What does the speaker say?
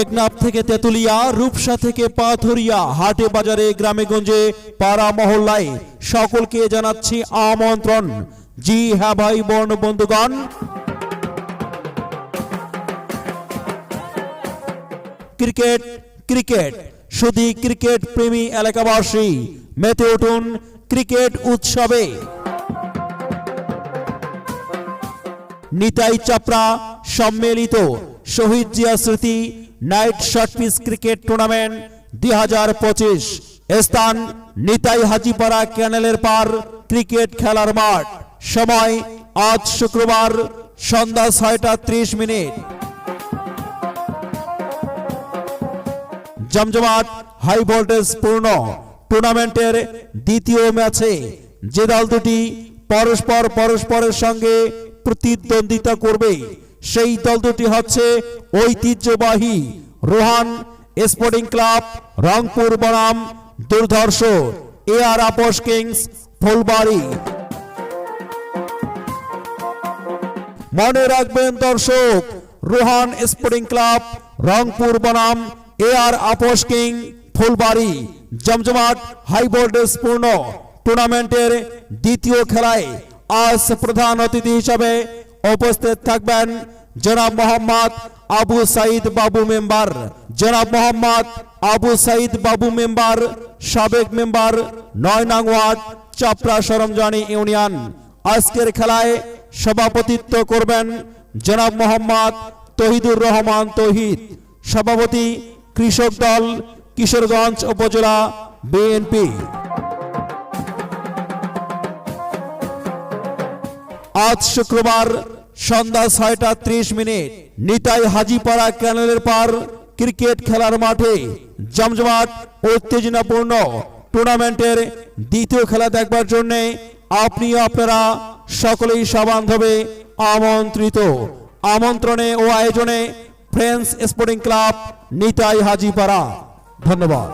টেকনাফ থেকে তেতুলিয়া, রূপসা থেকে পাথরিয়া, হাটে বাজারে গ্রামে গঞ্জে পাড়া মহল্লায় সকলকে জানাচ্ছি আমন্ত্রণ। জি হ্যাঁ ভাই, বর্ণ বন্ধুগণ। ক্রিকেট ক্রিকেট শুধু ক্রিকেট প্রেমী এলাকাবাসী, মেতে উঠুন ক্রিকেট উৎসবে। নিতাই চাপড়া, সম্মিলিত, শহীদ জিয়া স্মৃতি নাইট শর্টপিস ক্রিকেট টুর্নামেন্ট দুই হাজার পঁচিশ। স্থান নিতাই হাজিপাড়া ক্যানেলের পার ক্রিকেট খেলার মাঠ। সময় আজ শুক্রবার সন্ধ্যা ছয়টা ত্রিশ মিনিট। জমজমাট হাই ভোল্টেজ পূর্ণ। টুর্নামেন্টের দ্বিতীয় ম্যাচে যে দল দুটি পরস্পর পরস্পরের সঙ্গে প্রতিদ্বন্দ্বিতা করবে সেই দল দুটি হচ্ছে ঐতিহ্যবাহী রোহান স্পোর্টিং ক্লাব, রংপুর বনাম, দুর্ধর্ষ, এ আর আপস কিংস, ফুলবাড়ি। মনে রাখবেন দর্শক, রোহান স্পোর্টিং ক্লাব, রংপুর বনাম, এ আর আপোষ কিং, ফুলবাড়ি। জমজমাট হাই ভোল্টেজ পূর্ণ টুর্নামেন্টের দ্বিতীয় খেলায় আজ প্রধান অতিথি হিসাবে উপস্থিত থাকবেন জনাব মোহাম্মদ আবু সাইদ বাবু মেম্বার। জনাব মোহাম্মদ আবু সাইদ বাবু মেম্বার, সাবেক মেম্বার, নয় নং ওয়ার্ড, চাপড়া সরমজানি ইউনিয়ন। আজকের খেলায় সভাপতিত্ব করবেন জনাব মোহাম্মদ তহিদুর রহমান তহিদ। সভাপতি কৃষক দল, কিশোরগঞ্জ উপজেলা বিএনপি। আজ শুক্রবার সন্ধ্যা ছয়টা ত্রিশ মিনিট নিতাই হাজিপাড়া ক্যানেলের পার ক্রিকেট খেলার মাঠে জমজমাট উত্তেজনাপূর্ণ টুর্নামেন্টের দ্বিতীয় খেলা দেখবার জন্য আপনি আপনারা সকলেই সবান্ধবে আমন্ত্রিত। আমন্ত্রণে ও আয়োজনে Friends Sporting Club Nitai Hajipara. ধন্যবাদ।